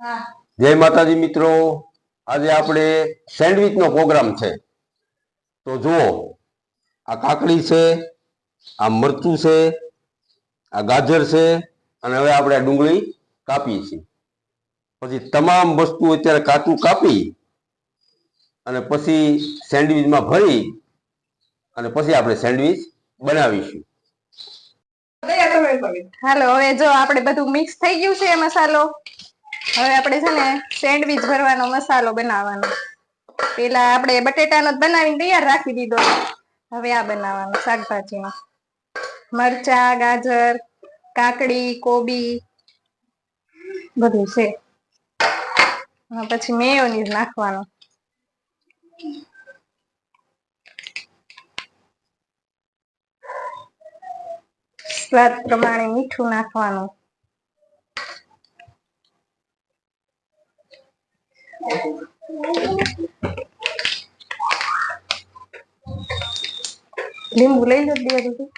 હા. જય માતાજી મિત્રો. આજે આપણે સેન્ડવિચનો પ્રોગ્રામ છે. તો જુઓ આ કાકડી છે આ મરચું છે આ ગાજર છે અને હવે આપણે આ ડુંગળી કાપીએ છીએ. પછી તમામ વસ્તુ અત્યારે કાચું કાપી અને પછી સેન્ડવિચમાં ભરી અને પછી આપણે સેન્ડવિચ બનાવીશું. હેલો હાલો હવે જો આપણે બધું મિક્સ થઈ ગયું છે મસાલો. હવે આપણે છે ને સેન્ડવિચ ભરવાનો મસાલો બનાવવાનો. પેલા આપણે બટેટાનો જ બનાવીને તૈયાર રાખી દીધો. હવે આ બનાવવાનું શાકભાજીનો મરચા, ગાજર, કાકડી, કોબી, બધું છે. પછી મેયોનીઝ નાખવાનો. સ્વાદ પ્રમાણે મીઠું નાખવાનું. લીંબુ લઈ લો બધું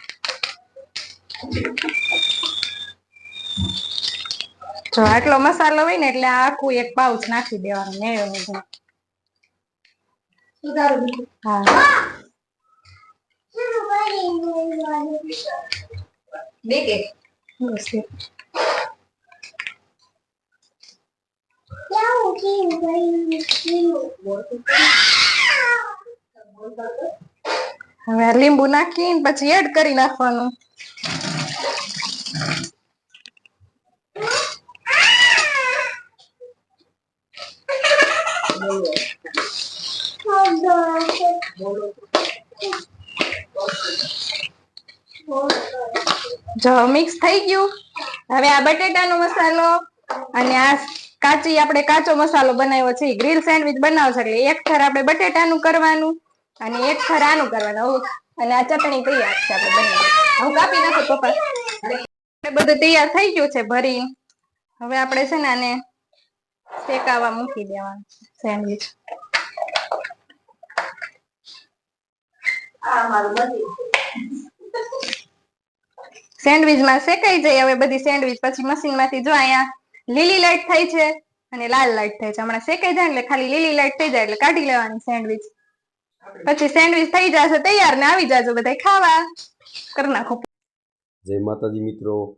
જો આટલો મસાલો હોય ને એટલે આખું એક પાઉચ નાખી દેવાનું મેયોનીઝ હા. બસ. હવે લીંબુ નાખીને પછી એડ કરી નાખવાનું. જો મિક્સ થઈ ગયું. હવે આ બટેટાનો મસાલો અને આ કાચી આપણે કાચો મસાલો બનાવ્યો છે ગ્રીલ સેન્ડવિચ બનાવશે એટલે એક થર આપણે બટેટાનું કરવાનું અને એક થર આનું કરવાનું. અને આ ચટણી તૈયાર છે આપણે બનાવી હું કાપી નાખું પપ્પા. બધું તૈયાર થઈ ગયું છે ભરી હવે આપણે છે ને આને શેકાવા મૂકી દેવાનું સેન્ડવિચ. માં શેકાઈ જાય હવે બધી સેન્ડવિચ પછી મશીનમાંથી જો અહીંયા લીલી લાઈટ થાય છે અને લાલ લાઈટ થાય છે. હમણાં શેકાઈ જાય એટલે ખાલી લીલી લાઈટ થઈ જાય એટલે કાઢી લેવાની સેન્ડવિચ. પછી સેન્ડવિચ થઈ જશે, તૈયાર ને આવી જાજો બધા ખાવા. કરી નાખો. જય માતાજી મિત્રો.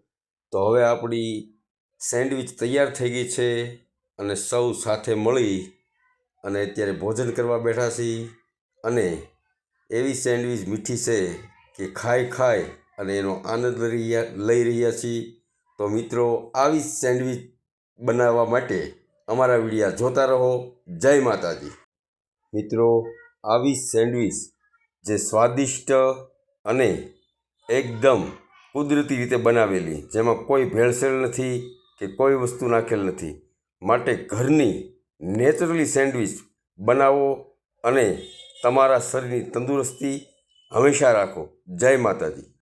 તો હવે આપણી સેન્ડવિચ તૈયાર થઈ ગઈ છે અને સૌ સાથે મળી અને અત્યારે ભોજન કરવા બેઠા છીએ અને એવી સેન્ડવિચ મીઠી છે કે ખાય ખાય અને એનો આનંદ લઈ રહ્યા લઈ રહ્યા છીએ. તો મિત્રો, આવી સેન્ડવિચ બનાવવા માટે અમારા વિડીયા જોતા રહો. જય માતાજી. મિત્રો, આવી સેન્ડવિચ જે સ્વાદિષ્ટ અને એકદમ કુદરતી રીતે બનાવેલી, જેમાં કોઈ ભેળસેળ નથી કે કોઈ વસ્તુ નાખેલ નથી, માટે ઘરની નેચરલી સેન્ડવિચ બનાવો અને તમારા શરીરની તંદુરસ્તી હંમેશા રાખો. જય માતાજી.